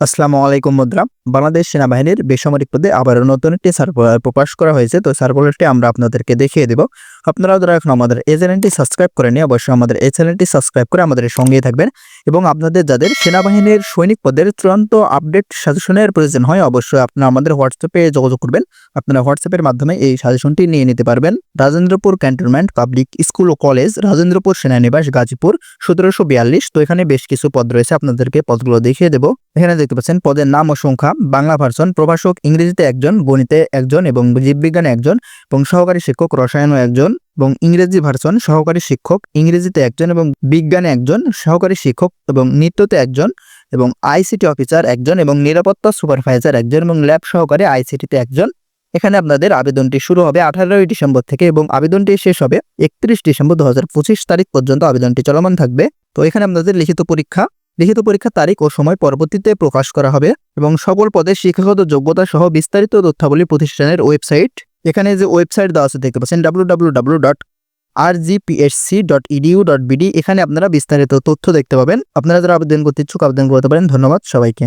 আসসালামু আলাইকুম মুদ্রা। বাংলাদেশ সেনাবাহিনীর বেসামরিক পদে আবার নতুন একটি সার্কুলার প্রকাশ করা হয়েছে। তো সার্কুলারটি আমরা আপনাদেরকে দেখিয়ে দেব। আপনারাও যারা এখন আমাদের এই চ্যানেলটি সাবস্ক্রাইব করেনি অবশ্যই আমাদের এই চ্যানেলটি সাবস্ক্রাইব করে আমাদের সঙ্গেই থাকবেন এবং আপনাদের যাদের সেনাবাহিনীর সৈনিক পদের চূড়ান্ত আপডেট সাজেশনের প্রয়োজন হয়, অবশ্যই আপনারা আমাদের হোয়াটসঅ্যাপে যোগাযোগ করবেন। আপনারা হোয়াটসঅ্যাপের মাধ্যমে এই সাজেশনটি নিয়ে নিতে পারবেন। রাজেন্দ্রপুর ক্যান্টনমেন্ট পাবলিক স্কুল ও কলেজ, রাজেন্দ্রপুর সেনানিবাস গাজীপুর, সতেরোশো বিয়াল্লিশ। তো এখানে বেশ কিছু পদ রয়েছে, আপনাদেরকে পদগুলো দেখিয়ে দেবো। এখানে দেখতে পাচ্ছেন, পদের নাম ও সংখ্যা, বাংলা ভার্সন প্রভাষক, ইংরেজিতে একজন, গণিতে একজন এবং জীববিজ্ঞানে একজন এবং সহকারী শিক্ষক, রসায়নও একজন। এবং ইংরেজি ভার্সন সহকারী শিক্ষক, ইংরেজিতে একজন এবং বিজ্ঞানে একজন সহকারী শিক্ষক এবং নৃত্যতে একজন এবং আইসিটি অফিসার একজন এবং নিরাপত্তা সুপারভাইজার একজন এবং ল্যাব সহকারী আইসিটিতে একজন। এখানে আপনাদের আবেদনটি শুরু হবে আঠারোই ডিসেম্বর থেকে এবং আবেদনটি শেষ হবে একত্রিশ ডিসেম্বর দু হাজার পঁচিশ তারিখ পর্যন্ত আবেদনটি চলমান থাকবে। তো এখানে আপনাদের লিখিত পরীক্ষা, লিখিত পরীক্ষার তারিখ ও সময় পরবর্তীতে প্রকাশ করা হবে এবং সকল পদে শিক্ষাগত যোগ্যতা সহ বিস্তারিত তথ্যাবলী প্রতিষ্ঠানের ওয়েবসাইট এখানে যে ওয়েবসাইট দেওয়া আছে দেখতে পাচ্ছেন W W W dot R GPSC dot edu dot BD এখানে আপনারা বিস্তারিত তথ্য দেখতে পাবেন। আপনারা যারা আবেদন করতে ইচ্ছুক, আবেদন করতে পারেন। ধন্যবাদ সবাইকে।